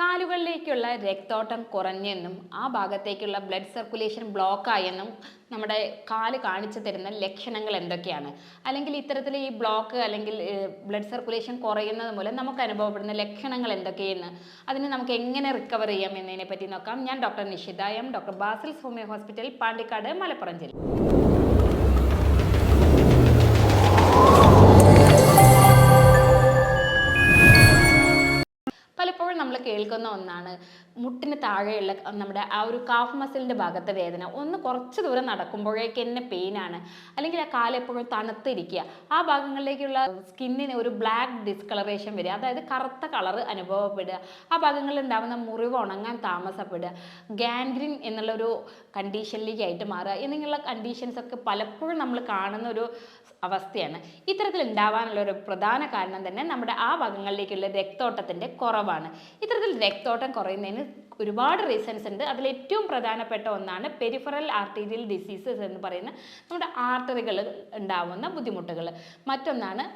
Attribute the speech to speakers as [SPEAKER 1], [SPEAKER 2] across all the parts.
[SPEAKER 1] കാലുകളിലേക്കുള്ള രക്തോട്ടം കുറഞ്ഞെന്നും ആ ഭാഗത്തേക്കുള്ള blood circulation block ആയെന്നും നമ്മുടെ കാൽ കാണിച്ചു തരുന്ന ലക്ഷണങ്ങൾ എന്തൊക്കെയാണ്? അല്ലെങ്കിൽ ഇത്തരത്തിൽ ഈ ബ്ലോക്ക് അല്ലെങ്കിൽ ബ്ലഡ് സർക്കുലേഷൻ കുറയുന്നത് മൂലം നമുക്ക് അനുഭവപ്പെടുന്ന ലക്ഷണങ്ങൾ എന്തൊക്കെയെന്ന് അതിന് നമുക്ക് എങ്ങനെ റിക്കവർ ചെയ്യാം എന്നതിനെ പറ്റി നോക്കാം. ഞാൻ doctor Nishitha M doctor Basil's homeo hospital Pandikkad Malappuram ജില്ല. നമ്മൾ ഒന്നാണ്. മുട്ടിന് താഴെയുള്ള നമ്മുടെ ആ ഒരു കാഫ് മസിലിന്റെ ഭാഗത്തെ വേദന ഒന്ന് കുറച്ച് ദൂരം നടക്കുമ്പോഴേക്ക് തന്നെ പെയിനാണ് അല്ലെങ്കിൽ ആ കാൽ എപ്പോഴും തണുത്തിരിക്കുക. ആ ഭാഗങ്ങളിലേക്കുള്ള സ്കിന്നിന് ഒരു ബ്ലാക്ക് ഡിസ്കളറേഷൻ വരിക. അതായത് കറുത്ത കളർ അനുഭവപ്പെടുക. ആ ഭാഗങ്ങളിൽ ഉണ്ടാകുന്ന മുറിവ് ഉണങ്ങാൻ താമസപ്പെടുക. ഗാൻഗ്രിൻ എന്നുള്ളൊരു കണ്ടീഷനിലേക്കായിട്ട് മാറുക. എന്നിങ്ങനെയുള്ള കണ്ടീഷൻസ് ഒക്കെ പലപ്പോഴും നമ്മൾ കാണുന്ന ഒരു അവസ്ഥയാണ്. ഇത്തരത്തിൽ ഉണ്ടാവാനുള്ള ഒരു പ്രധാന കാരണം തന്നെ നമ്മുടെ ആ ഭാഗങ്ങളിലേക്കുള്ള രക്തോട്ടത്തിന്റെ കുറവാണ്. ഇത്തരത്തിൽ രക്തോട്ടം കുറയുന്നതിന് ഒരുപാട് റീസൺസ് ഉണ്ട്. അതിൽ ഏറ്റവും പ്രധാനപ്പെട്ട ഒന്നാണ് പെരിഫറൽ ആർട്ടീരിയൽ ഡിസീസസ് എന്ന് പറയുന്ന നമ്മുടെ ആർട്ടറികൾ ഉണ്ടാവുന്ന ബുദ്ധിമുട്ടുകൾ. മറ്റൊന്നാണ്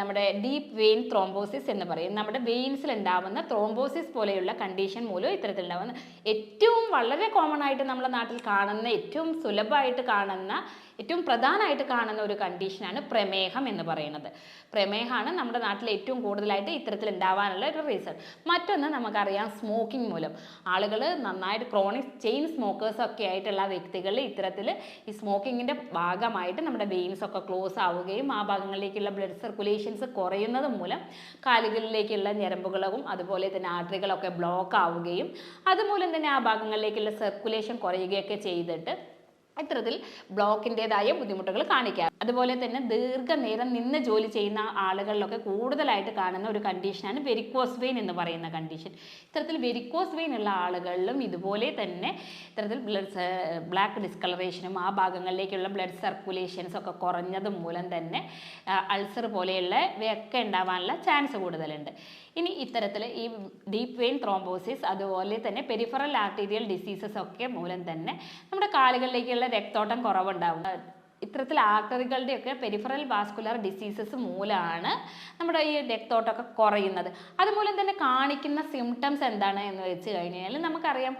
[SPEAKER 1] നമ്മുടെ ഡീപ്പ് വെയിൻ ത്രോംബോസിസ് എന്ന് പറയും. നമ്മുടെ വെയിൻസിൽ ഉണ്ടാവുന്ന ത്രോംബോസിസ് പോലെയുള്ള കണ്ടീഷൻ മൂലം ഇത്തരത്തിൽ ഉണ്ടാവുന്ന ഏറ്റവും വളരെ കോമൺ ആയിട്ട് നമ്മുടെ നാട്ടിൽ കാണുന്ന ഏറ്റവും സുലഭമായിട്ട് കാണുന്ന ഏറ്റവും പ്രധാനമായിട്ട് കാണുന്ന ഒരു കണ്ടീഷനാണ് പ്രമേഹം എന്ന് പറയുന്നത്. പ്രമേഹമാണ് നമ്മുടെ നാട്ടിൽ ഏറ്റവും കൂടുതലായിട്ട് ഇത്തരത്തിൽ ഉണ്ടാവാനുള്ള ഒരു റീസൺ മറ്റൊന്ന് നമുക്കറിയാം സ്മോക്കിംഗ് മൂലം. ആളുകൾ നന്നായിട്ട് ക്രോണിക് ചെയിൻ സ്മോക്കേഴ്സ് ഒക്കെ ആയിട്ടുള്ള വ്യക്തികൾ ഇത്തരത്തിൽ ഈ സ്മോക്കിങ്ങിന്റെ ഭാഗമായിട്ട് നമ്മുടെ വെയിൻസ് ഒക്കെ ക്ലോസ് ആവുകയും ആ ഭാഗങ്ങളിലേക്കുള്ള ബ്ലഡ് സർക്കുലേഷൻസ് കുറയുന്നത് മൂലം കാലുകളിലേക്കുള്ള ഞരമ്പുകളും അതുപോലെ തന്നെ ആർട്ടറികളൊക്കെ ബ്ലോക്ക് ആവുകയും അതുമൂലം തന്നെ ആ ഭാഗങ്ങളിലേക്കുള്ള സർക്കുലേഷൻ കുറയുകയൊക്കെ ചെയ്തിട്ട് ഇത്തരത്തിൽ ബ്ലോക്കിന്റെതായ ബുദ്ധിമുട്ടുകൾ കാണിക്കാം. അതുപോലെ തന്നെ ദീർഘനേരം നിന്ന് ജോലി ചെയ്യുന്ന ആളുകളിലൊക്കെ കൂടുതലായിട്ട് കാണുന്ന ഒരു കണ്ടീഷനാണ് വെരിക്കോസ് വെയിൻ എന്ന് പറയുന്ന കണ്ടീഷൻ. ഇത്തരത്തിൽ വെരിക്കോസ് വെയിൻ ഉള്ള ആളുകളിലും ഇതുപോലെ തന്നെ ഇത്തരത്തിൽ ബ്ലഡ് ബ്ലാക്ക് ഡിസ്കളറേഷനും ആ ഭാഗങ്ങളിലേക്കുള്ള ബ്ലഡ് സർക്കുലേഷൻസ് ഒക്കെ കുറഞ്ഞത് മൂലം തന്നെ അൾസർ പോലെയുള്ള ഇവയൊക്കെ ഉണ്ടാവാനുള്ള ചാൻസ് കൂടുതലുണ്ട്. ഇനി ഇത്തരത്തിൽ ഈ ഡീപ്പ് വെയിൻ ത്രോംബോസിസ് അതുപോലെ തന്നെ പെരിഫറൽ ആർട്ടീരിയൽ ഡിസീസസ് ഒക്കെ മൂലം തന്നെ നമ്മുടെ കാലുകളിലേക്കുള്ള രക്തോട്ടം കുറവുണ്ടാവും. ഇത്തരത്തിൽ ആർട്ടറികളുടെയൊക്കെ പെരിഫറൽ വാസ്കുലർ ഡിസീസസ് മൂലമാണ് നമ്മുടെ ഈ രക്തോട്ടമൊക്കെ കുറയുന്നത്. അതുപോലെ തന്നെ കാണിക്കുന്ന സിംറ്റംസ് എന്താണ് എന്ന് വെച്ച് കഴിഞ്ഞാൽ നമുക്കറിയാം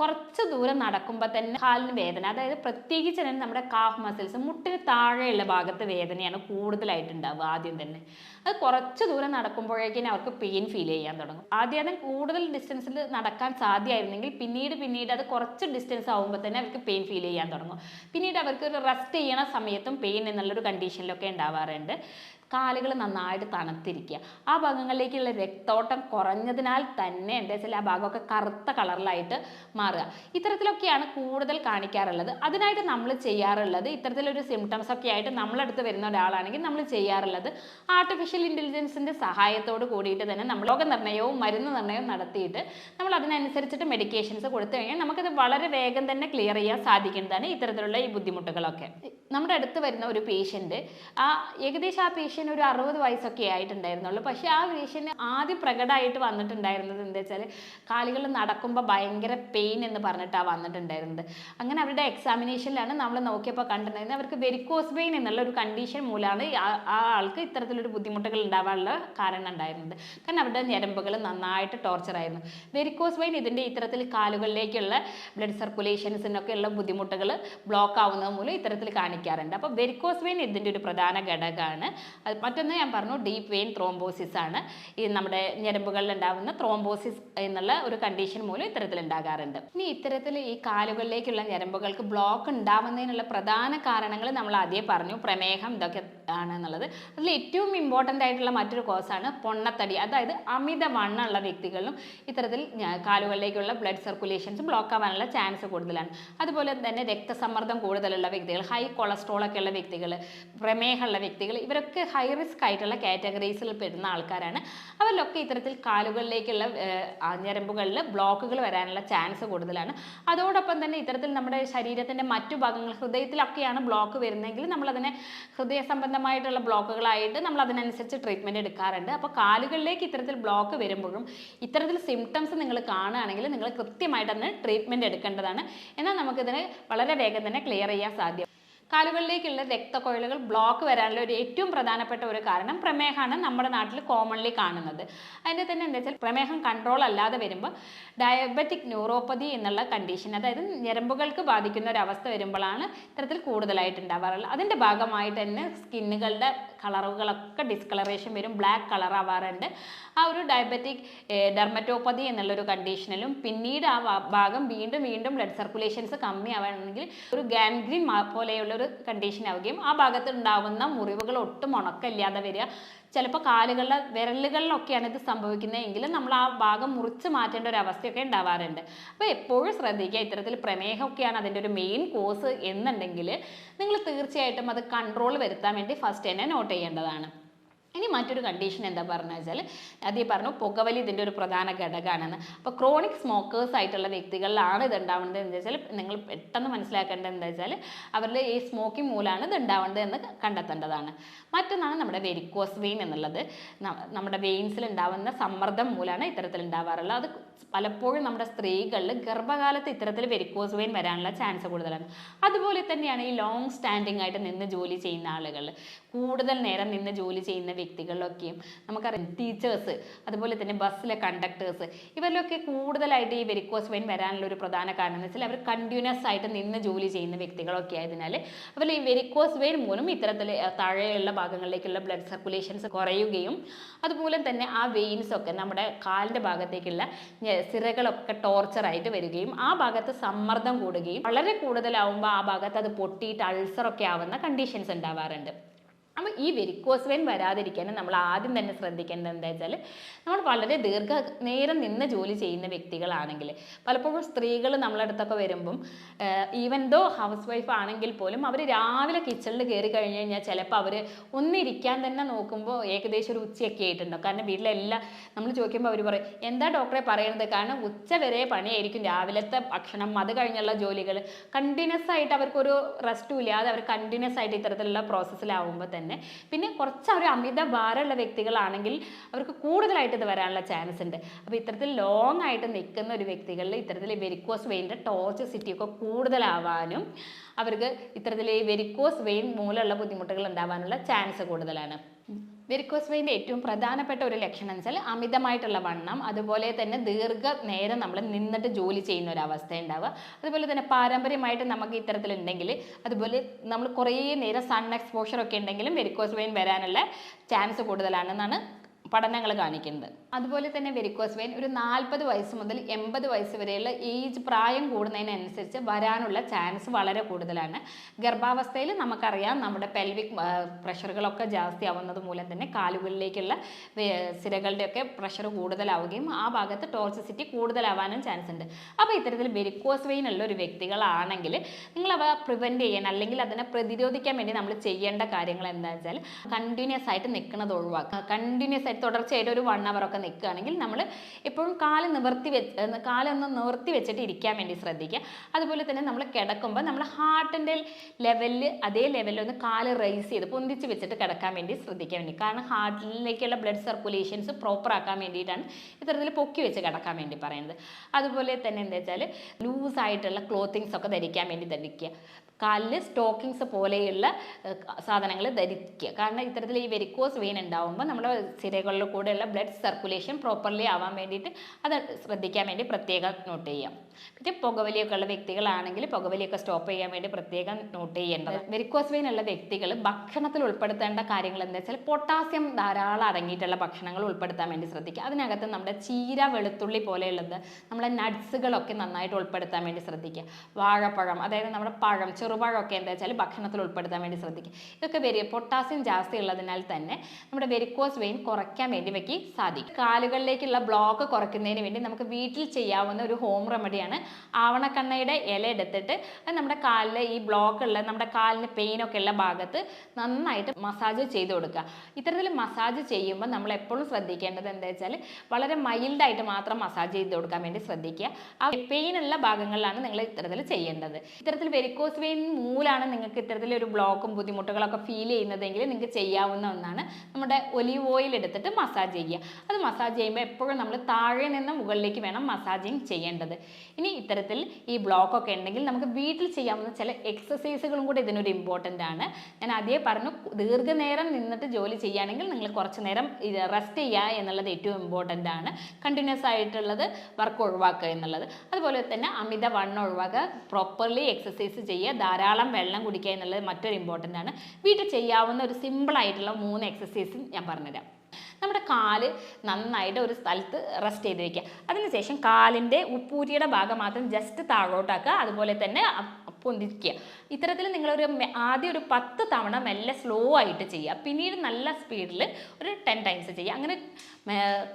[SPEAKER 1] കുറച്ച് ദൂരം നടക്കുമ്പോൾ തന്നെ കാലിന് വേദന അതായത് പ്രത്യേകിച്ച് തന്നെ നമ്മുടെ കാഫ് മസിൽസ് മുട്ടിന് താഴെയുള്ള ഭാഗത്ത് വേദനയാണ് കൂടുതലായിട്ട് ഉണ്ടാവുക ആദ്യം തന്നെ. അത് കുറച്ച് ദൂരം നടക്കുമ്പോഴേക്കും അവർക്ക് പെയിൻ ഫീൽ ചെയ്യാൻ തുടങ്ങും. ആദ്യം കൂടുതൽ ഡിസ്റ്റൻസിൽ നടക്കാൻ സാധ്യമായിരുന്നെങ്കിൽ പിന്നീട് പിന്നീട് അത് കുറച്ച് ഡിസ്റ്റൻസ് ആകുമ്പോൾ തന്നെ അവർക്ക് പെയിൻ ഫീൽ ചെയ്യാൻ തുടങ്ങും. പിന്നീട് അവർക്ക് ഒരു റെസ്റ്റ് ചെയ്യണ സമയത്തും പെയിൻ എന്നുള്ളൊരു കണ്ടീഷനിലൊക്കെ ഉണ്ടാവാറുണ്ട്. കാലുകൾ നന്നായിട്ട് തണുത്തിരിക്കുക. ആ ഭാഗങ്ങളിലേക്കുള്ള രക്തോട്ടം കുറഞ്ഞതിനാൽ തന്നെ എന്താ വെച്ചാൽ ആ ഭാഗമൊക്കെ കറുത്ത കളറിലായിട്ട് മാറുക. ഇത്തരത്തിലൊക്കെയാണ് കൂടുതൽ കാണിക്കാറുള്ളത്. അതിനായിട്ട് നമ്മൾ ചെയ്യാറുള്ളത് ഇത്തരത്തിലൊരു സിംറ്റംസ് ഒക്കെ ആയിട്ട് നമ്മളടുത്ത് വരുന്ന ഒരാളാണെങ്കിൽ നമ്മൾ ചെയ്യാറുള്ളത് ആർട്ടിഫിഷ്യൽ ഇന്റലിജൻസിന്റെ സഹായത്തോട് കൂടിയിട്ട് തന്നെ നമ്മൾ രോഗനിർണയവും മരുന്ന് നിർണയവും നടത്തിയിട്ട് നമ്മൾ അതിനനുസരിച്ചിട്ട് മെഡിക്കേഷൻസ് കൊടുത്തു കഴിഞ്ഞാൽ നമുക്കത് വളരെ വേഗം തന്നെ ക്ലിയർ ചെയ്യാൻ സാധിക്കുന്നതാണ് ഇത്തരത്തിലുള്ള ഈ ബുദ്ധിമുട്ടുകളൊക്കെ. നമ്മുടെ അടുത്ത് വരുന്ന ഒരു പേഷ്യന്റ് ആ ഏകദേശം ആ പേഷ്യന്റ് ഒരു അറുപത് വയസ്സൊക്കെ ആയിട്ടുണ്ടായിരുന്നുള്ളൂ. പക്ഷേ ആ വിഷൻ ആദ്യം പ്രകടമായിട്ട് വന്നിട്ടുണ്ടായിരുന്നത് എന്താ വെച്ചാൽ കാലുകൾ നടക്കുമ്പോൾ ഭയങ്കര പെയിൻ എന്ന് പറഞ്ഞിട്ടാണ് വന്നിട്ടുണ്ടായിരുന്നത്. അങ്ങനെ അവരുടെ എക്സാമിനേഷനിലാണ് നമ്മൾ നോക്കിയപ്പോൾ കണ്ടിട്ടുണ്ടായിരുന്നത് അവർക്ക് വെരിക്കോസ് പെയിൻ എന്നുള്ള ഒരു കണ്ടീഷൻ മൂലമാണ് ആ- ആൾക്ക് ഇത്തരത്തിലൊരു ബുദ്ധിമുട്ടുകൾ ഉണ്ടാവാനുള്ള കാരണം ഉണ്ടായിരുന്നത്. കാരണം അവരുടെ ഞരമ്പുകൾ നന്നായിട്ട് ടോർച്ചർ ആയിരുന്നു. വെരിക്കോസ് വെയിൻ ഇതിന്റെ ഇത്തരത്തിൽ കാലുകളിലേക്കുള്ള ബ്ലഡ് സർക്കുലേഷൻസിനൊക്കെ ഉള്ള ബുദ്ധിമുട്ടുകൾ ബ്ലോക്ക് ആവുന്നത് മൂലം ഇത്തരത്തിൽ കാണിക്കാറുണ്ട്. അപ്പോൾ വെരിക്കോസ് വെയിൻ ഇതിന്റെ ഒരു പ്രധാന ഘടകമാണ്. അത് മറ്റൊന്ന് ഞാൻ പറഞ്ഞു ഡീപ്പ് വെയിൻ ത്രോംബോസിസ് ആണ്. ഈ നമ്മുടെ ഞരമ്പുകളിൽ ഉണ്ടാകുന്ന ത്രോംബോസിസ് എന്നുള്ള ഒരു കണ്ടീഷൻ മൂലം ഇത്തരത്തിൽ ഉണ്ടാകാറുണ്ട് ഇനി ഇത്തരത്തിൽ ഈ കാലുകളിലേക്കുള്ള ഞരമ്പുകൾക്ക് ബ്ലോക്ക് ഉണ്ടാവുന്നതിനുള്ള പ്രധാന കാരണങ്ങൾ നമ്മൾ ആദ്യം പറഞ്ഞു. പ്രമേഹം ഇതൊക്കെ ആണ് എന്നുള്ളത് അതിൽ ഏറ്റവും ഇമ്പോർട്ടന്റ് ആയിട്ടുള്ള മറ്റൊരു കോസാണ് പൊണ്ണത്തടി. അതായത് അമിത വണ്ണമുള്ള വ്യക്തികളിലും ഇത്തരത്തിൽ കാലുകളിലേക്കുള്ള ബ്ലഡ് സർക്കുലേഷൻസ് ബ്ലോക്ക് ആവാനുള്ള ചാൻസ് കൂടുതലാണ്. അതുപോലെ തന്നെ രക്തസമ്മർദ്ദം കൂടുതലുള്ള വ്യക്തികൾ ഹൈ കൊളസ്ട്രോൾ ഒക്കെ ഉള്ള വ്യക്തികൾ പ്രമേഹമുള്ള വ്യക്തികൾ ഇവരൊക്കെ ഹൈ റിസ്ക് ആയിട്ടുള്ള കാറ്റഗറീസിൽ പെടുന്ന ആൾക്കാരാണ്. അവരിലൊക്കെ ഇത്തരത്തിൽ കാലുകളിലേക്കുള്ള ഞരമ്പുകളിൽ ബ്ലോക്കുകൾ വരാനുള്ള ചാൻസ് കൂടുതലാണ്. അതോടൊപ്പം തന്നെ ഇത്തരത്തിൽ നമ്മുടെ ശരീരത്തിന്റെ മറ്റു ഭാഗങ്ങൾ ഹൃദയത്തിലൊക്കെയാണ് ബ്ലോക്ക് വരുന്നതെങ്കിൽ നമ്മളതിനെ ഹൃദയ സംബന്ധമായിട്ടുള്ള ബ്ലോക്കുകളായിട്ട് നമ്മൾ അതിനനുസരിച്ച് ട്രീറ്റ്മെന്റ് എടുക്കാറുണ്ട്. അപ്പോൾ കാലുകളിലേക്ക് ഇത്തരത്തിൽ ബ്ലോക്ക് വരുമ്പോഴും ഇത്തരത്തിൽ സിംറ്റംസ് നിങ്ങൾ കാണുകയാണെങ്കിൽ നിങ്ങൾ കൃത്യമായിട്ട് അതിന് ട്രീറ്റ്മെന്റ് എടുക്കേണ്ടതാണ്. എന്നാൽ നമുക്കിതിനെ വളരെ വേഗം തന്നെ ക്ലിയർ ചെയ്യാൻ സാധ്യം കാലുകളിലേക്കുള്ള രക്തക്കൊഴലുകൾ ബ്ലോക്ക് വരാനുള്ള ഒരു ഏറ്റവും പ്രധാനപ്പെട്ട ഒരു കാരണം പ്രമേഹമാണ് നമ്മുടെ നാട്ടിൽ കോമൺലി കാണുന്നത്. അതിന്റെ തന്നെ എന്താ വെച്ചാൽ പ്രമേഹം കൺട്രോൾ അല്ലാതെ വരുമ്പോൾ ഡയബറ്റിക് ന്യൂറോപ്പതി എന്നുള്ള കണ്ടീഷൻ അതായത് ഞരമ്പുകൾക്ക് ബാധിക്കുന്ന ഒരു അവസ്ഥ വരുമ്പോഴാണ് ഇത്തരത്തിൽ കൂടുതലായിട്ട് ഉണ്ടാവാറുള്ളത്. അതിന്റെ ഭാഗമായിട്ട് തന്നെ സ്കിന്നുകളുടെ കളറുകളൊക്കെ ഡിസ്കളറേഷൻ വരും ബ്ലാക്ക് കളർ ആവാറുണ്ട്. ആ ഒരു ഡയബറ്റിക് ഡെർമറ്റോപ്പതി എന്നുള്ളൊരു കണ്ടീഷനിലും പിന്നീട് ആ ഭാഗം വീണ്ടും വീണ്ടും ബ്ലഡ് സർക്കുലേഷൻസ് കമ്മി ആവുകയാണെങ്കിൽ ഒരു ഗാൻഗ്രീൻ പോലെയുള്ള ഒരു കണ്ടീഷൻ ആവുകയും ആ ഭാഗത്ത് ഉണ്ടാവുന്ന മുറിവുകൾ ഒട്ടും ഉണക്കമില്ലാതെ വരിക. ചിലപ്പോൾ കാലുകളിലെ വിരലുകളിലൊക്കെയാണ് ഇത് സംഭവിക്കുന്നതെങ്കിൽ നമ്മൾ ആ ഭാഗം മുറിച്ച് മാറ്റേണ്ട ഒരു അവസ്ഥയൊക്കെ ഉണ്ടാവാറുണ്ട്. അപ്പോൾ എപ്പോഴും ശ്രദ്ധിക്കുക ഇത്തരത്തിൽ പ്രമേഹമൊക്കെയാണ് അതിന്റെ ഒരു മെയിൻ കോസ് എന്നുണ്ടെങ്കിൽ നിങ്ങൾ തീർച്ചയായിട്ടും അത് കൺട്രോൾ വരുത്താൻ വേണ്ടി ഫസ്റ്റ് തന്നെ നോട്ട് ചെയ്യേണ്ടതാണ്. ഇനി മറ്റൊരു കണ്ടീഷൻ എന്താ പറഞ്ഞു വെച്ചാൽ ആദ്യം പറഞ്ഞു പുകവലി ഇതിന്റെ ഒരു പ്രധാന ഘടകമാണെന്ന്. അപ്പോൾ ക്രോണിക് സ്മോക്കേഴ്സ് ആയിട്ടുള്ള വ്യക്തികളിലാണ് ഇത് ഉണ്ടാവുന്നത് എന്ന് വെച്ചാൽ നിങ്ങൾ പെട്ടെന്ന് മനസ്സിലാക്കേണ്ടത് എന്താ വെച്ചാൽ അവരുടെ ഈ സ്മോക്കിംഗ് മൂലമാണ് ഇത് ഉണ്ടാവേണ്ടത് എന്ന് കണ്ടെത്തേണ്ടതാണ്. മറ്റൊന്നാണ് നമ്മുടെ വെരിക്കോസ് വെയിൻ എന്നുള്ളത്. നമ്മുടെ വെയിൻസിൽ ഉണ്ടാവുന്ന സമ്മർദ്ദം മൂലമാണ് ഇത്തരത്തിൽ ഉണ്ടാവാറുള്ളത്. അത് പലപ്പോഴും നമ്മുടെ സ്ത്രീകളിൽ ഗർഭകാലത്ത് ഇത്തരത്തിൽ വെരിക്കോസ് വെയിൻ വരാനുള്ള ചാൻസ് കൂടുതലാണ്. അതുപോലെ തന്നെയാണ് ഈ ലോങ് സ്റ്റാൻഡിങ് ആയിട്ട് നിന്ന് ജോലി ചെയ്യുന്ന ആളുകൾ കൂടുതൽ നേരം നിന്ന് ജോലി ചെയ്യുന്ന വ്യക്തികളിലൊക്കെയും നമുക്കറിയാം ടീച്ചേഴ്സ് അതുപോലെ തന്നെ ബസ്സിലെ കണ്ടക്ടേഴ്സ് ഇവരിലൊക്കെ കൂടുതലായിട്ട് ഈ വെരിക്കോസ് വെയിൻ വരാനുള്ള ഒരു പ്രധാന കാരണം എന്ന് വെച്ചാൽ അവർ കണ്ടിന്യൂസ് ആയിട്ട് നിന്ന് ജോലി ചെയ്യുന്ന വ്യക്തികളൊക്കെ ആയതിനാൽ അവർ ഈ വെരിക്കോസ് വെയിൻ മൂലം ഇത്തരത്തിൽ താഴെയുള്ള ഭാഗങ്ങളിലേക്കുള്ള ബ്ലഡ് സർക്കുലേഷൻസ് കുറയുകയും അതുപോലെ തന്നെ ആ വെയിൻസ് ഒക്കെ നമ്മുടെ കാലിന്റെ ഭാഗത്തേക്കുള്ള സിറകളൊക്കെ ടോർച്ചറായിട്ട് വരികയും ആ ഭാഗത്ത് സമ്മർദ്ദം കൂടുകയും വളരെ കൂടുതലാവുമ്പോൾ ആ ഭാഗത്ത് അത് പൊട്ടിയിട്ട് അൾസറൊക്കെ ആവുന്ന കണ്ടീഷൻസ് ഉണ്ടാവാറുണ്ട്. അപ്പോൾ ഈ വെരിക്കോസ് വെയിൻ വരാതിരിക്കാൻ നമ്മൾ ആദ്യം തന്നെ ശ്രദ്ധിക്കേണ്ടത് എന്താ വെച്ചാൽ നമ്മൾ വളരെ ദീർഘ നേരം നിന്ന് ജോലി ചെയ്യുന്ന വ്യക്തികളാണെങ്കിൽ പലപ്പോഴും സ്ത്രീകൾ നമ്മളെ അടുത്തൊക്കെ വരുമ്പം ഈവൻ ദോ ഹൗസ് വൈഫ് ആണെങ്കിൽ പോലും അവർ രാവിലെ കിച്ചണിൽ കയറി കഴിഞ്ഞ് കഴിഞ്ഞാൽ ചിലപ്പോൾ അവർ ഒന്നിരിക്കാൻ തന്നെ നോക്കുമ്പോൾ ഏകദേശം ഒരു ഉച്ചയൊക്കെ ആയിട്ടുണ്ടോ. കാരണം വീട്ടിലെല്ലാം നമ്മൾ ചോദിക്കുമ്പോൾ അവർ പറയും എന്താ ഡോക്ടറെ പറയുന്നത് കാരണം ഉച്ച വരെ പണിയായിരിക്കും രാവിലത്തെ ഭക്ഷണം. അത് കഴിഞ്ഞുള്ള ജോലികൾ. കണ്ടിന്യൂസ് ആയിട്ട് അവർക്കൊരു റെസ്റ്റും ഇല്ലാതെ അവർ കണ്ടിന്യൂസ് ആയിട്ട് ഇത്തരത്തിലുള്ള പ്രോസസ്സിലാവുമ്പോൾ തന്നെ പിന്നെ കുറച്ച് അവർ അമിത ഭാരമുള്ള വ്യക്തികളാണെങ്കിൽ അവർക്ക് കൂടുതലായിട്ട് ഇത് വരാനുള്ള ചാൻസ് ഉണ്ട്. അപ്പോൾ ഇത്തരത്തിൽ ലോങ് ആയിട്ട് നിൽക്കുന്ന ഒരു വ്യക്തികളിൽ ഇത്തരത്തിൽ വെരിക്കോസ് വെയിന്റെ ടോർച്ചസിറ്റി ഒക്കെ കൂടുതലാവാനും അവർക്ക് ഇത്തരത്തിൽ വെരിക്കോസ് വെയിൻ മൂലമുള്ള ബുദ്ധിമുട്ടുകൾ ഉണ്ടാവാനുള്ള ചാൻസ് കൂടുതലാണ്. വെരിക്കോസ് ഏറ്റവും പ്രധാനപ്പെട്ട ഒരു ലക്ഷണം എന്ന് വെച്ചാൽ അമിതമായിട്ടുള്ള വണ്ണം അതുപോലെ തന്നെ ദീർഘ നേരം നമ്മൾ നിന്നിട്ട് ജോലി ചെയ്യുന്ന ഒരു അവസ്ഥ ഉണ്ടാവുക അതുപോലെ തന്നെ പാരമ്പര്യമായിട്ട് നമുക്ക് ഇത്തരത്തിലുണ്ടെങ്കിൽ അതുപോലെ നമ്മൾ കുറേ നേരം സൺ എക്സ്പോഷർ ഒക്കെ ഉണ്ടെങ്കിലും വെരിക്കോസ് വെയിൻ വരാനുള്ള ചാൻസ് കൂടുതലാണെന്നാണ് പഠനങ്ങൾ കാണിക്കുന്നത്. അതുപോലെ തന്നെ വെരിക്കോസ് വെയിൻ ഒരു നാൽപ്പത് വയസ്സ് മുതൽ എൺപത് വയസ്സ് വരെയുള്ള ഏജ് പ്രായം കൂടുന്നതിനനുസരിച്ച് വരാനുള്ള ചാൻസ് വളരെ കൂടുതലാണ്. ഗർഭാവസ്ഥയിൽ നമുക്കറിയാം നമ്മുടെ പെൽവിക് പ്രഷറുകളൊക്കെ ജാസ്തി ആവുന്നത് മൂലം തന്നെ കാലുകളിലേക്കുള്ള സിരകളുടെയൊക്കെ പ്രഷർ കൂടുതലാവുകയും ആ ഭാഗത്ത് ടോർസിസിറ്റി കൂടുതലാവാനും ചാൻസ് ഉണ്ട്. അപ്പോൾ ഇത്തരത്തിൽ വെരിക്കോസ് വെയിൻ ഉള്ള ഒരു വ്യക്തികളാണെങ്കിൽ നിങ്ങൾ അവ പ്രിവെന്റ് ചെയ്യാൻ അല്ലെങ്കിൽ അതിനെ പ്രതിരോധിക്കാൻ വേണ്ടി നമ്മൾ ചെയ്യേണ്ട കാര്യങ്ങൾ എന്താ വെച്ചാൽ കണ്ടിന്യൂസ് ആയിട്ട് നിൽക്കുന്നത് ഒഴിവാക്കുക. കണ്ടിന്യൂസ് ആയിട്ട് തുടർച്ചയായിട്ട് ഒരു വൺ അവർ ഒക്കെ നിൽക്കുകയാണെങ്കിൽ നമ്മൾ എപ്പോഴും കാൽ നിവർത്തി വെച്ച് കാലൊന്ന് നിവർത്തി വെച്ചിട്ട് ഇരിക്കാൻ വേണ്ടി ശ്രദ്ധിക്കുക. അതുപോലെ തന്നെ നമ്മൾ കിടക്കുമ്പോൾ നമ്മൾ ഹാർട്ടിന്റെ ലെവലിൽ അതേ ലെവലിൽ ഒന്ന് കാൽ റൈസ് ചെയ്ത് പൊന്തിച്ച് വെച്ചിട്ട് കിടക്കാൻ വേണ്ടി ശ്രദ്ധിക്കാൻ വേണ്ടി. കാരണം ഹാർട്ടിലേക്കുള്ള ബ്ലഡ് സർക്കുലേഷൻസ് പ്രോപ്പർ ആക്കാൻ വേണ്ടിയിട്ടാണ് ഇത്തരത്തിൽ പൊക്കി വെച്ച് കിടക്കാൻ വേണ്ടി പറയുന്നത്. അതുപോലെ തന്നെ എന്താ വെച്ചാൽ ലൂസായിട്ടുള്ള ക്ലോത്തിങ്സ് ഒക്കെ ധരിക്കാൻ വേണ്ടി ധരിക്കുക. കാലിൽ സ്റ്റോക്കിങ്സ് പോലെയുള്ള സാധനങ്ങൾ ധരിക്കുക. കാരണം ഇത്തരത്തിൽ ഈ വെരിക്കോസ് വെയിൻ ഉണ്ടാവുമ്പോൾ നമ്മുടെ സിരകളിൽ കൂടെയുള്ള ബ്ലഡ് സർക്കുലേഷൻ പ്രോപ്പർലി ആവാൻ വേണ്ടിയിട്ട് അത് ശ്രദ്ധിക്കാൻ വേണ്ടി പ്രത്യേകം നോട്ട് ചെയ്യാം. പിന്നെ പുകവലിയൊക്കെ ഉള്ള വ്യക്തികളാണെങ്കിൽ പുകവലിയൊക്കെ സ്റ്റോപ്പ് ചെയ്യാൻ വേണ്ടി പ്രത്യേകം നോട്ട് ചെയ്യേണ്ടത് വെരിക്കോസ് വെയിൻ ഉള്ള വ്യക്തികൾ ഭക്ഷണത്തിൽ ഉൾപ്പെടുത്തേണ്ട കാര്യങ്ങൾ എന്താ വെച്ചാൽ പൊട്ടാസ്യം ധാരാളം അടങ്ങിയിട്ടുള്ള ഭക്ഷണങ്ങൾ ഉൾപ്പെടുത്താൻ വേണ്ടി ശ്രദ്ധിക്കുക. അതിനകത്ത് നമ്മുടെ ചീര വെളുത്തുള്ളി പോലെയുള്ളത് നമ്മുടെ നട്ട്സുകളൊക്കെ നന്നായിട്ട് ഉൾപ്പെടുത്താൻ വേണ്ടി ശ്രദ്ധിക്കുക. വാഴപ്പഴം അതായത് നമ്മുടെ പഴം ചെറുപഴമൊക്കെ എന്താ വെച്ചാൽ ഭക്ഷണത്തിൽ ഉൾപ്പെടുത്താൻ വേണ്ടി ശ്രദ്ധിക്കുക ഇതൊക്കെ വെരി പൊട്ടാസ്യം ജാസ്തി ഉള്ളതിനാൽ തന്നെ നമ്മുടെ വെരിക്കോസ് വെയിൻ കുറയ്ക്കാൻ വേണ്ടി വെക്കി സാധിക്കും. കാലുകളിലേക്കുള്ള ബ്ലോക്ക് കുറയ്ക്കുന്നതിന് വേണ്ടി നമുക്ക് വീട്ടിൽ ചെയ്യാവുന്ന ഒരു ഹോം റെമഡിയാണ് ആവണക്കണ്ണയുടെ ഇല എടുത്തിട്ട് നമ്മുടെ കാലിലെ ഈ ബ്ലോക്ക് ഉള്ള നമ്മുടെ കാലിന് പെയിൻ ഒക്കെ ഉള്ള ഭാഗത്ത് നന്നായിട്ട് മസാജ് ചെയ്ത് കൊടുക്കുക. ഇത്തരത്തിൽ മസാജ് ചെയ്യുമ്പോൾ നമ്മൾ എപ്പോഴും ശ്രദ്ധിക്കേണ്ടത് എന്താ വെച്ചാൽ വളരെ മൈൽഡായിട്ട് മാത്രം മസാജ് ചെയ്ത് കൊടുക്കാൻ വേണ്ടി ശ്രദ്ധിക്കുക. ആ പെയിൻ ഉള്ള ഭാഗങ്ങളിലാണ് നിങ്ങൾ ഇത്തരത്തിൽ ചെയ്യേണ്ടത്. ഇത്തരത്തിൽ വെരിക്കോസ് വെയിൻ മൂലാണ് നിങ്ങൾക്ക് ഇത്തരത്തിലൊരു ബ്ലോക്കും ബുദ്ധിമുട്ടുകളൊക്കെ ഫീൽ ചെയ്യുന്നതെങ്കിൽ നിങ്ങൾക്ക് ചെയ്യാവുന്ന ഒന്നാണ് നമ്മുടെ ഒലിവ് ഓയിൽ എടുത്തിട്ട് മസാജ് ചെയ്യുക. അത് മസാജ് ചെയ്യുമ്പോൾ എപ്പോഴും നമ്മൾ താഴെ നിന്ന് മുകളിലേക്ക് വേണം മസാജിങ് ചെയ്യേണ്ടത്. ഇനി ഇത്തരത്തിൽ ഈ ബ്ലോക്കൊക്കെ ഉണ്ടെങ്കിൽ നമുക്ക് വീട്ടിൽ ചെയ്യാവുന്ന ചില എക്സസൈസുകളും കൂടി ഇതിനൊരു ഇമ്പോർട്ടന്റ് ആണ്. ഞാൻ ആദ്യമേ പറഞ്ഞു ദീർഘനേരം നിന്നിട്ട് ജോലി ചെയ്യുകയാണെങ്കിൽ നിങ്ങൾ കുറച്ച് നേരം റെസ്റ്റ് ചെയ്യുക എന്നുള്ളത് ഏറ്റവും ഇമ്പോർട്ടന്റ് ആണ്. കണ്ടിന്യൂസ് ആയിട്ടുള്ളത് വർക്ക് ഒഴിവാക്കുക എന്നുള്ളത്. അതുപോലെ തന്നെ അമിത വണ്ണം ഒഴിവാക്കുക പ്രോപ്പർലി എക്സസൈസ് ചെയ്യുക ധാരാളം വെള്ളം കുടിക്കുക എന്നുള്ളത് മറ്റൊരു ഇമ്പോർട്ടന്റ് ആണ്. വീട്ടിൽ ചെയ്യാവുന്ന ഒരു സിമ്പിൾ ആയിട്ടുള്ള മൂന്ന് എക്സസൈസും ഞാൻ പറഞ്ഞുതരാം. നമ്മുടെ കാൽ നന്നായിട്ട് ഒരു സ്ഥലത്ത് റെസ്റ്റ് ചെയ്ത് വെക്കുക അതിനുശേഷം കാലിന്റെ ഉപ്പൂരിയുടെ ഭാഗം മാത്രം ജസ്റ്റ് താഴോട്ടാക്കുക അതുപോലെ തന്നെ പൊന്തിക്കുക ഇത്തരത്തിൽ നിങ്ങളൊരു ആദ്യം ഒരു പത്ത് തവണ മെല്ലെ സ്ലോ ആയിട്ട് ചെയ്യുക. പിന്നീട് നല്ല സ്പീഡിൽ ഒരു ടെൻ ടൈംസ് ചെയ്യുക. അങ്ങനെ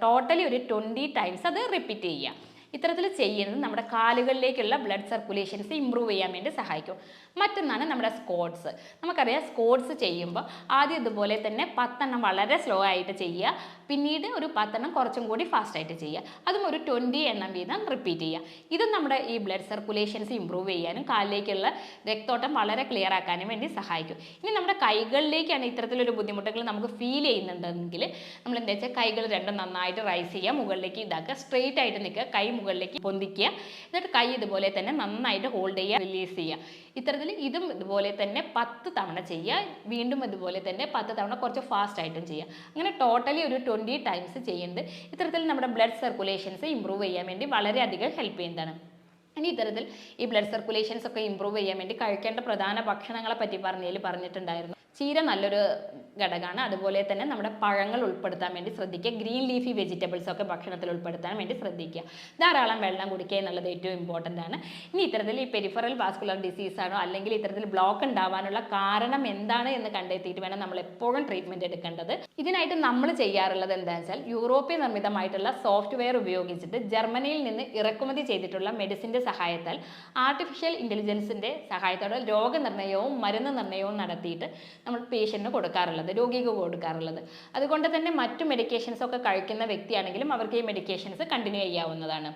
[SPEAKER 1] ടോട്ടലി ഒരു ട്വന്റി ടൈംസ് അത് റിപ്പീറ്റ് ചെയ്യുക. ഇത്തരത്തിൽ ചെയ്യുന്നത് നമ്മുടെ കാലുകളിലേക്കുള്ള ബ്ലഡ് സർക്കുലേഷൻസ് ഇമ്പ്രൂവ് ചെയ്യാൻ വേണ്ടി സഹായിക്കും. മറ്റൊന്നാണ് നമ്മുടെ സ്കോട്ട്സ് നമുക്കറിയാം സ്കോട്ട്സ് ചെയ്യുമ്പോൾ ആദ്യം ഇതുപോലെ തന്നെ പത്തെണ്ണം വളരെ സ്ലോ ആയിട്ട് ചെയ്യുക. പിന്നീട് ഒരു പത്തെണ്ണം കുറച്ചും കൂടി ഫാസ്റ്റായിട്ട് ചെയ്യുക. അതും ഒരു ട്വന്റി എണ്ണം വീതം റിപ്പീറ്റ് ചെയ്യുക. ഇത് നമ്മുടെ ഈ ബ്ലഡ് സർക്കുലേഷൻസ് ഇമ്പ്രൂവ് ചെയ്യാനും കാലിലേക്കുള്ള രക്തോട്ടം വളരെ ക്ലിയർ ആക്കാനും വേണ്ടി സഹായിക്കും. ഇനി നമ്മുടെ കൈകളിലേക്കാണ് ഇത്തരത്തിലൊരു ബുദ്ധിമുട്ടുകൾ നമുക്ക് ഫീൽ ചെയ്യുന്നുണ്ടെങ്കിൽ നമ്മൾ എന്താ വെച്ചാൽ കൈകൾ രണ്ടും നന്നായിട്ട് റൈസ് ചെയ്യുക. മുകളിലേക്ക് ഇതാക്കുക. സ്ട്രെയിറ്റ് ആയിട്ട് നിൽക്കുക. കൈ മുകളിലേക്ക് പൊന്തിക്കുക. എന്നിട്ട് കൈ ഇതുപോലെ തന്നെ നന്നായിട്ട് ഹോൾഡ് ചെയ്യുക. റിലീസ് ചെയ്യുക. ഇത്തരത്തിൽ ഇതും ഇതുപോലെ തന്നെ പത്ത് തവണ ചെയ്യുക വീണ്ടും ഇതുപോലെ തന്നെ പത്ത് തവണ കുറച്ച് ഫാസ്റ്റ് ആയിട്ടും ചെയ്യുക. അങ്ങനെ ടോട്ടലി ഒരു ട്വന്റി ടൈംസ് ചെയ്യുന്നത് ഇത്തരത്തിൽ നമ്മുടെ ബ്ലഡ് സർക്കുലേഷൻസ് ഇമ്പ്രൂവ് ചെയ്യാൻ വേണ്ടി വളരെയധികം ഹെൽപ്പ് ചെയ്യുന്നതാണ്. ഇനി ഇത്തരത്തിൽ ഈ ബ്ലഡ് സർക്കുലേഷൻസ് ഒക്കെ ഇമ്പ്രൂവ് ചെയ്യാൻ വേണ്ടി കഴിക്കേണ്ട പ്രധാന ഭക്ഷണങ്ങളെ പറ്റി പറഞ്ഞതിൽ പറഞ്ഞിട്ടുണ്ടായിരുന്നു. ചീര നല്ലൊരു ഘടകമാണ്. അതുപോലെ തന്നെ നമ്മുടെ പഴങ്ങൾ ഉൾപ്പെടുത്താൻ വേണ്ടി ശ്രദ്ധിക്കുക. ഗ്രീൻ ലീഫി വെജിറ്റബിൾസ് ഒക്കെ ഭക്ഷണത്തിൽ ഉൾപ്പെടുത്താൻ വേണ്ടി ശ്രദ്ധിക്കുക. ധാരാളം വെള്ളം കുടിക്കുക എന്നുള്ളത് ഏറ്റവും ഇമ്പോർട്ടന്റ് ആണ്. ഇനി ഇത്തരത്തിൽ ഈ പെരിഫറൽ വാസ്കുലർ ആണോ അല്ലെങ്കിൽ ഇത്തരത്തിൽ ബ്ലോക്ക് ഉണ്ടാവാനുള്ള കാരണം എന്താണ് എന്ന് കണ്ടെത്തിയിട്ട് വേണം നമ്മൾ എപ്പോഴും ട്രീറ്റ്മെന്റ് എടുക്കേണ്ടത്. ഇതിനായിട്ട് നമ്മൾ ചെയ്യാറുള്ളത് എന്താണെന്ന് വെച്ചാൽ യൂറോപ്യൻ നിർമ്മിതമായിട്ടുള്ള സോഫ്റ്റ്വെയർ ഉപയോഗിച്ചിട്ട് ജർമ്മനിയിൽ നിന്ന് ഇറക്കുമതി ചെയ്തിട്ടുള്ള മെഡിസിന്റെ സഹായത്താൽ ആർട്ടിഫിഷ്യൽ ഇന്റലിജൻസിന്റെ സഹായത്തോടെ രോഗനിർണയവും മരുന്ന് നിർണയവും നടത്തിയിട്ട് നമ്മൾ പേഷ്യന്റിന് കൊടുക്കാറുള്ളത്. രോഗിക്ക് കൊടുക്കാറുള്ളത്. അതുകൊണ്ട് തന്നെ മറ്റു മെഡിക്കേഷൻസ് ഒക്കെ കഴിക്കുന്ന വ്യക്തിയാണെങ്കിലും അവർക്ക് ഈ മെഡിക്കേഷൻസ് കണ്ടിന്യൂ ചെയ്യാവുന്നതാണ്.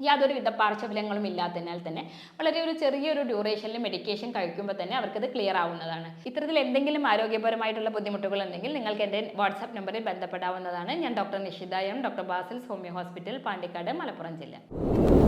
[SPEAKER 1] യാതൊരു വിധ പാർശ്വഫലങ്ങളും ഇല്ലാത്തതിനാൽ തന്നെ വളരെ ഒരു ചെറിയൊരു ഡ്യൂറേഷനിൽ മെഡിക്കേഷൻ കഴിക്കുമ്പോൾ തന്നെ അവർക്കത് ക്ലിയർ ആവുന്നതാണ്. ഇത്തരത്തിൽ എന്തെങ്കിലും ആരോഗ്യപരമായിട്ടുള്ള ബുദ്ധിമുട്ടുകൾ ഉണ്ടെങ്കിൽ നിങ്ങൾക്ക് എന്റെ വാട്സാപ്പ് നമ്പറിൽ ബന്ധപ്പെടാവുന്നതാണ്. ഞാൻ doctor Nishitha M doctor Basil's homeo hospital Pandikkad Malappuram ജില്ല.